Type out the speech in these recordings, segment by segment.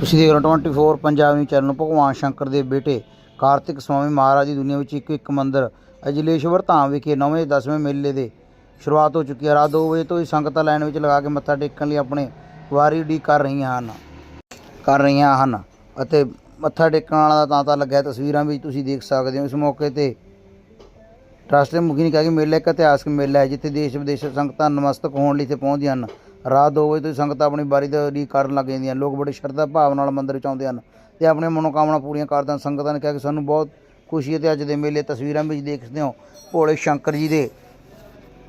ਤੁਸੀਂ ਦੇਖ ਰਹੇ ਹੋ 24 ਪੰਜਾਬ ਨਿਊਜ਼ ਚੈਨਲ ਭਗਵਾਨ ਸ਼ੰਕਰ ਦੇ ਬੇਟੇ ਕਾਰਤਿਕ ਸਵਾਮੀ ਮਹਾਰਾਜ ਦੀ ਦੁਨੀਆ ਵਿੱਚ ਇੱਕ ਇੱਕ ਮੰਦਿਰ, ਅਜਲੇਸ਼ਵਰ ਧਾਮ ਵਿਖੇ 9ਵੇਂ 10ਵੇਂ ਮੇਲੇ ਦੇ ਸ਼ੁਰੂਆਤ ਹੋ ਚੁੱਕੀ ਹੈ। ਰਾਤ 2 ਵਜੇ ਤੋਂ ਹੀ ਸੰਗਤਾਂ ਲਾਈਨ ਵਿੱਚ ਲਗਾ ਕੇ ਮੱਥਾ ਟੇਕਣ ਲਈ ਆਪਣੇ ਵਾਰੀ ਡੀ ਕਰ ਰਹੀਆਂ ਹਨ, ਕਰ ਰਹੀਆਂ ਹਨ ਅਤੇ ਮੱਥਾ ਟੇਕਣ ਵਾਲਾ ਤਾਂ ਤਾਂਤਾ ਲੱਗਿਆ ਤਸਵੀਰਾਂ ਵੀ ਤੁਸੀਂ ਦੇਖ ਸਕਦੇ ਹੋ। ਇਸ ਮੌਕੇ ਤੇ ਟਰਸਟ ਦੇ ਮੁਖੀ ਨੇ ਕਿਹਾ ਕਿ ਮੇਲਾ ਇੱਕ ਇਤਿਹਾਸਕ ਮੇਲਾ ਹੈ, ਜਿੱਥੇ ਦੇਸ਼ ਵਿਦੇਸ਼ ਸੰਗਤਾਂ ਨਮਸਤਕ ਹੋਣ ਲਈ ਇੱਥੇ ਪਹੁੰਚਦੀਆਂ ਹਨ। ਰਾਤ 2 ਵਜੇ ਤੋਂ ਹੀ ਸੰਗਤਾਂ ਆਪਣੀ ਬਾਰੀ ਦਾ ਉਡੀਕ ਕਰਨ ਲੱਗ ਜਾਂਦੀਆਂ। ਲੋਕ ਬੜੇ ਸ਼ਰਧਾ ਭਾਵ ਨਾਲ ਮੰਦਿਰ ਵਿੱਚ ਆਉਂਦੇ ਹਨ ਤੇ ਆਪਣੀਆਂ ਮਨੋਕਾਮਨਾ ਪੂਰੀਆਂ ਕਰਦੇ ਹਨ ਸੰਗਤਾਂ ਨੇ ਕਿਹਾ ਕਿ ਸਾਨੂੰ ਬਹੁਤ ਖੁਸ਼ੀ ਹੈ ਤੇ ਅੱਜ ਦੇ ਮੇਲੇ ਤਸਵੀਰਾਂ ਵਿੱਚ ਦੇਖਦੇ ਹੋ। ਭੋਲੇ ਸ਼ੰਕਰ ਜੀ ਦੇ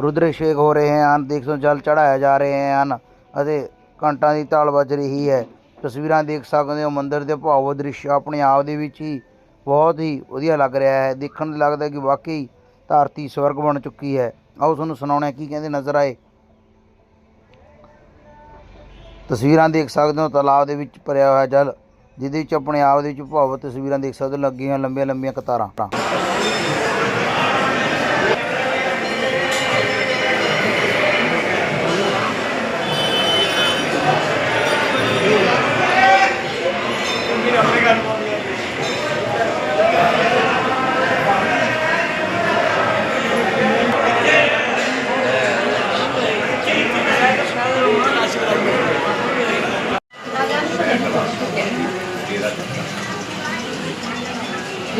ਰੁਦਰੇਸ਼ੇਕ ਹੋ ਰਹੇ ਹਨ, ਦੇਖ ਹੋ ਜਲ ਚੜਾਇਆ ਜਾ ਰਹੇ ਹਨ ਅਤੇ ਘੰਟਾਂ ਦੀ ਤਾਲ ਵੱਜ ਰਹੀ ਹੈ। ਤਸਵੀਰਾਂ ਦੇਖ ਸਕਦੇ ਹੋ, ਮੰਦਿਰ ਦੇ ਭਾਵ ਦ੍ਰਿਸ਼ ਆਪਣੇ ਆਪ ਦੇ ਵਿੱਚ ਹੀ ਬਹੁਤ ਹੀ ਵਧੀਆ ਲੱਗ ਰਿਹਾ ਹੈ। ਦੇਖਣ ਨੂੰ ਲੱਗਦਾ ਕਿ ਵਾਕਈ ਧਰਤੀ ਸਵਰਗ ਬਣ ਚੁੱਕੀ ਹੈ। ਆਓ ਤੁਹਾਨੂੰ ਸੁਣਾਉਣਾ ਕੀ ਕਹਿੰਦੇ ਨਜ਼ਰ ਆਏ। ਤਸਵੀਰਾਂ ਦੇਖ ਸਕਦੇ ਹੋ, ਤਲਾਬ ਦੇ ਵਿੱਚ ਭਰਿਆ ਹੋਇਆ ਜਲ, ਜਿਹਦੇ ਵਿੱਚ ਆਪਣੇ ਆਪ ਦੇ ਵਿੱਚ ਭਾਵ ਤਸਵੀਰਾਂ ਦੇਖ ਸਕਦੇ ਹੋ, ਲੱਗੀਆਂ ਲੰਬੀਆਂ ਲੰਬੀਆਂ ਕਤਾਰਾਂ।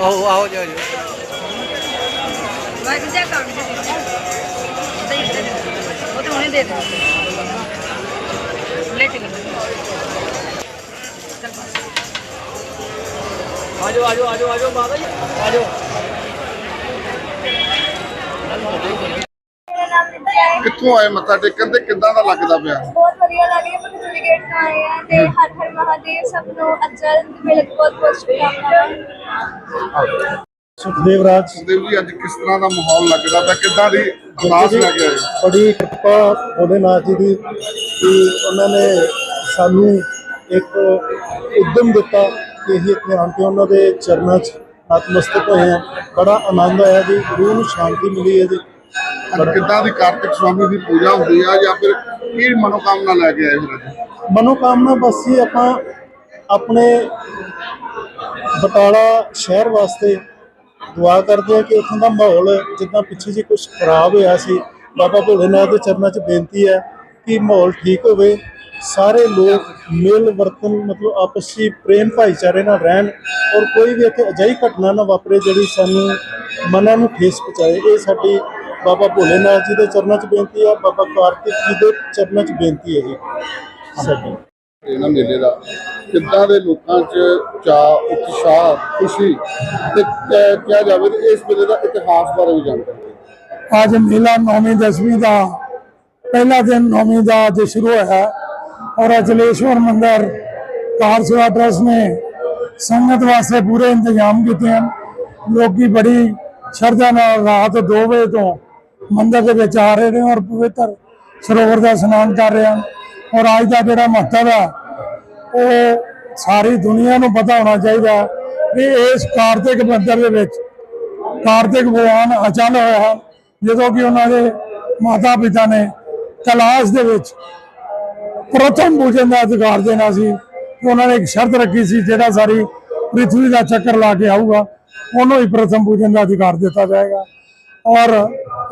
ਆਓ ਆਓ ਜੀ। ਵਾਹਿਗੁਰੂ ਜੀ ਕਾ ਖਾਲਸਾ ਸਹੀ ਦੇ ਉਹ ਤਾਂ ਹੁਣੇ ਦੇ ਦੇ ਲੇਟ ਗਈ ਆਜੋ ਆਜੋ ਆਜੋ ਆਜੋ ਬਾਬਾ ਜੀ ਆਜੋ। ਮੇਰਾ ਨਾਮ ਨਿਤਿਆ ਹੈ। ਕਿੱਥੋਂ ਆਏ ਮੱਥਾ ਟੇਕਣ ਤੇ ਕਿੱਦਾਂ ਦਾ ਲੱਗਦਾ ਪਿਆ? ਬਹੁਤ ਵਧੀਆ ਲੱਗ ਰਿਹਾ ਮੈਂ ਗੇਟ ਤੋਂ ਆਏ ਆ ਤੇ ਹਰ ਹਰ ਮਹਾਦੇਵ ਸਭ ਨੂੰ ਅਚਲ ਮਿਲ ਬਹੁਤ ਬਹੁਤ ਸ਼ੁਭਕਾਮਨਾਵਾਂ। ਸੁਖਦੇਵ ਰਾਜ। ਸੁਖਦੇਵ ਜੀ ਅੱਜ ਕਿਸ ਤਰ੍ਹਾਂ ਦਾ ਮਾਹੌਲ ਲੱਗਦਾ ਪਿਆ? ਕਿੱਦਾਂ ਦੀ ਅਰਦਾਸ ਲੈ ਕੇ ਆਏ? ਬੜੀ ਕਿਰਪਾ ਭੋਲੇਨਾਥ ਜੀ ਦੀ ਕਿ ਉਹਨਾਂ ਨੇ ਸਾਨੂੰ ਇੱਕ ਉਦਮ ਦਿੱਤਾ। ਕਿ ਅਸੀਂ ਇੱਥੇ ਆਣ ਕੇ ਉਹਨਾਂ ਦੇ ਚਰਨਾਂ 'ਚ ਨਤਮਸਤਕ ਹੋਏ ਹਾਂ ਬੜਾ ਆਨੰਦ ਆਇਆ ਜੀ ਰੂਹ ਨੂੰ ਸ਼ਾਂਤੀ ਮਿਲੀ ਹੈ ਜੀ। ਕਿੱਦਾਂ ਦੀ ਕਾਰਤਿਕ ਸਵਾਮੀ ਦੀ ਪੂਜਾ ਹੁੰਦੀ ਆ ਜਾਂ ਫਿਰ ਕੀ ਮਨੋਕਾਮਨਾ ਲੈ ਕੇ ਆਏ ਫਿਰ ਅੱਜ? ਮਨੋਕਾਮਨਾ ਬਸ ਹੀ ਆਪਾਂ ਆਪਣੇ ਬਟਾਲਾ ਸ਼ਹਿਰ ਵਾਸਤੇ ਦੁਆ ਕਰਦੇ ਆ ਕਿ ਉੱਥੋਂ ਦਾ ਮਾਹੌਲ ਜਿੱਦਾਂ ਪਿੱਛੇ ਜੀ ਕੁਝ ਖਰਾਬ ਹੋਇਆ ਸੀ ਬਾਬਾ ਭੋਲੇਨਾਥ ਦੇ ਚਰਨਾਂ 'ਚ ਬੇਨਤੀ ਹੈ ਕਿ ਮਾਹੌਲ ਠੀਕ ਹੋਵੇ। ਸਾਰੇ ਲੋਕ ਮਿਲ ਵਰਤਨ ਮਤਲਬ ਆਪਸ ਪ੍ਰੇਮ ਭਾਈਚਾਰੇ ਨਾਲ ਰਹਿਣ ਔਰ ਕੋਈ ਵੀ ਇੱਥੇ ਅਜਿਹੀ ਘਟਨਾ ਨਾ ਵਾਪਰੇ ਜਿਹੜੀ ਸਾਨੂੰ ਮਨਾਂ ਨੂੰ ਠੇਸ ਪਹੁੰਚਾਏ। ਇਹ ਸਾਡੀ ਬਾਬਾ ਭੋਲੇਨਾਥ ਜੀ ਦੇ ਚਰਨਾਂ 'ਚ ਬੇਨਤੀ ਹੈ ਬਾਬਾ ਕਾਰਤਿਕ ਜੀ ਦੇ ਚਰਨਾਂ 'ਚ ਬੇਨਤੀ ਹੈ ਜੀ। ਸਾਡੀ ਇਹਨਾਂ ਮੇਲੇ ਦਾ। ਕਿੱਦਾਂ ਦੇ ਲੋਕਾਂ 'ਚ ਚਾਅ ਉਤਸ਼ਾਹ ਖੁਸ਼ੀ ਤੇ ਕਿਹਾ ਜਾਵੇ ਤੇ ਇਸ ਮੇਲੇ ਦਾ ਇਤਿਹਾਸ ਬਾਰੇ ਵੀ ਜਾਣਕਾਰੀ। ਅੱਜ ਮੇਲਾ ਨੌਵੀਂ ਦਸਵੀਂ ਦਾ ਪਹਿਲਾ ਦਿਨ ਨੌਵੀਂ ਦਾ ਅੱਜ ਸ਼ੁਰੂ ਹੋਇਆ। ਔਰ ਅਚਲੇਸ਼ਵਰ ਮੰਦਿਰ ਕਾਰ ਸੇਵਾ ਟਰਸਟ ਨੇ ਸੰਗਤ ਵਾਸਤੇ ਪੂਰੇ ਇੰਤਜ਼ਾਮ ਕੀਤੇ ਹਨ। ਲੋਕੀ ਬੜੀ ਸ਼ਰਧਾ ਨਾਲ ਰਾਤ 2 ਵਜੇ ਤੋਂ ਮੰਦਰ ਦੇ ਵਿੱਚ ਆ ਰਹੇ ਨੇ ਔਰ ਪਵਿੱਤਰ ਸਰੋਵਰ ਦਾ ਇਸ਼ਨਾਨ ਕਰ ਰਹੇ ਹਨ। ਔਰ ਅੱਜ ਦਾ ਜਿਹੜਾ ਮਹੱਤਵ ਹੈ, ਉਹ ਸਾਰੀ ਦੁਨੀਆ ਨੂੰ ਪਤਾ ਹੋਣਾ ਚਾਹੀਦਾ ਕਿ ਇਸ ਕਾਰਤਿਕ ਮੰਦਰ ਦੇ ਵਿੱਚ ਕਾਰਤਿਕ ਭਗਵਾਨ ਅਚਲ ਹੋਇਆ ਜਦੋਂ ਕਿ ਉਹਨਾਂ ਦੇ ਮਾਤਾ ਪਿਤਾ ਨੇ ਕਲਾਸ਼ ਦੇ ਵਿੱਚ ਪ੍ਰਥਮ ਪੂਜਨ ਦਾ ਅਧਿਕਾਰ ਦੇਣਾ ਸੀ। ਉਹਨਾਂ ਨੇ ਇੱਕ ਸ਼ਰਤ ਰੱਖੀ ਸੀ, ਜਿਹੜਾ ਸਾਰੀ ਪ੍ਰਿਥਵੀ ਦਾ ਚੱਕਰ ਲਾ ਕੇ ਆਊਗਾ, ਉਹਨੂੰ ਹੀ ਪ੍ਰਥਮ ਪੂਜਨ ਦਾ ਅਧਿਕਾਰ ਦਿੱਤਾ ਜਾਏਗਾ। ਔਰ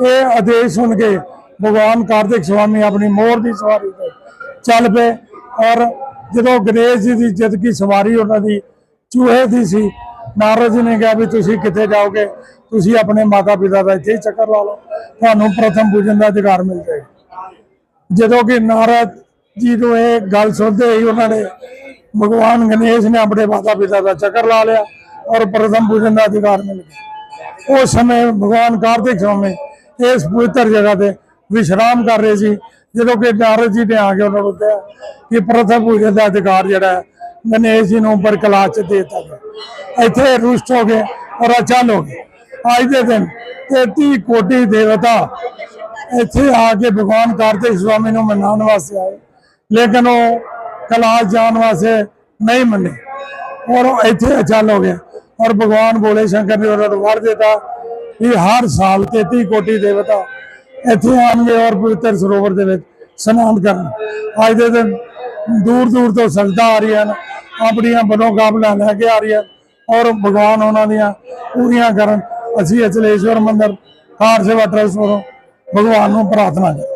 ਇਹ ਆਦੇਸ਼ ਸੁਣ ਕੇ ਭਗਵਾਨ ਕਾਰਤਿਕ ਸਵਾਮੀ ਆਪਣੀ ਮੋਹਰ ਦੀ ਸਵਾਰੀ ਤੇ ਚੱਲ ਪਏ। ਔਰ ਜਦੋਂ ਗਣੇਸ਼ ਜੀ ਦੀ ਜਦ ਕੀ ਸਵਾਰੀ ਉਹਨਾਂ ਦੀ ਚੂਹੇ ਦੀ ਸੀ, ਨਾਰਦ ਜੀ ਨੇ ਕਿਹਾ ਵੀ ਤੁਸੀਂ ਕਿੱਥੇ ਜਾਓਗੇ? ਤੁਸੀਂ ਆਪਣੇ ਮਾਤਾ ਪਿਤਾ ਦਾ ਇੱਥੇ ਹੀ ਚੱਕਰ ਲਾ ਲਓ। ਤੁਹਾਨੂੰ ਪ੍ਰਥਮ ਪੂਜਨ ਦਾ ਅਧਿਕਾਰ ਮਿਲ ਜਾਏਗਾ। ਜਦੋਂ ਕਿ ਨਾਰਦ ਜੀ ਨੂੰ ਇਹ ਗੱਲ ਸੁਣਦੇ ਹੀ ਉਹਨਾਂ ਨੇ ਭਗਵਾਨ ਗਣੇਸ਼ ਨੇ ਆਪਣੇ ਮਾਤਾ ਪਿਤਾ ਦਾ ਚੱਕਰ ਲਾ ਲਿਆ ਔਰ ਪ੍ਰਥਮ ਪੂਜਨ ਦਾ ਅਧਿਕਾਰ ਮਿਲ ਗਿਆ। ਉਸ ਸਮੇਂ ਭਗਵਾਨ ਕਾਰਤਿਕ ਸਵਾਮੀ ਇਸ ਪਵਿੱਤਰ ਜਗ੍ਹਾ ਤੇ ਵਿਸ਼ਰਾਮ ਕਰ ਰਹੇ ਸੀ। ਜਦੋਂ ਕਿ ਨਾਰਦ ਜੀ ਨੇ ਆ ਕੇ ਉਹਨਾਂ ਨੂੰ ਕਿਹਾ ਕਿ ਪ੍ਰਥਮ ਪੂਜਨ ਦਾ ਅਧਿਕਾਰ ਜਿਹੜਾ ਹੈ, ਗਣੇਸ਼ ਜੀ ਨੂੰ ਉੱਪਰ ਕਲਾਸ ਚ ਦੇ ਦਿੱਤਾ ਗਿਆ। ਇੱਥੇ ਰੁਸ਼ਟ ਹੋ ਗਏ ਔਰ ਅਚਲ ਹੋ ਗਏ। ਅੱਜ ਦੇ ਦਿਨ 33 ਕੋਟੀ ਦੇਵਤਾ ਇੱਥੇ ਆ ਕੇ ਭਗਵਾਨ ਕਾਰਤਿਕ ਸਵਾਮੀ ਨੂੰ ਮਨਾਉਣ ਵਾਸਤੇ ਆਏ। ਲੇਕਿਨ ਉਹ ਕਲਾਸ ਜਾਣ ਵਾਸਤੇ ਨਹੀਂ ਮੰਨੇ। ਔਰ ਉਹ ਇੱਥੇ ਅਚਲ ਹੋ ਗਏ ਔਰ ਭਗਵਾਨ ਭੋਲੇ ਸ਼ੰਕਰ ਨੇ ਉਹਨਾਂ ਨੂੰ ਵਰ ਦਿੱਤਾ ਕਿ ਹਰ ਸਾਲ 33 ਕੋਟੀ ਦੇਵਤਾ ਇੱਥੇ ਆਉਣਗੇ ਔਰ ਪਵਿੱਤਰ ਸਰੋਵਰ ਦੇ ਵਿੱਚ ਇਸ਼ਨਾਨ ਕਰਨ। ਅੱਜ ਦੇ ਦਿਨ ਦੂਰ ਦੂਰ ਤੋਂ ਸੰਗਤਾਂ ਆ ਰਹੀਆਂ ਹਨ, ਆਪਣੀਆਂ ਮਨੋਕਾਮਨਾ ਲੈ ਕੇ ਆ ਰਹੀਆਂ ਔਰ ਭਗਵਾਨ ਉਹਨਾਂ ਦੀਆਂ ਪੂਰੀਆਂ ਕਰਨ। ਅਸੀਂ ਅਚਲੇਸ਼ਵਰ ਮੰਦਿਰ, ਕਾਰ ਸੇਵਾ ਟਰਸਟ ਵੱਲੋਂ ਭਗਵਾਨ ਨੂੰ ਪ੍ਰਾਰਥਨਾ ਕਰਦੇ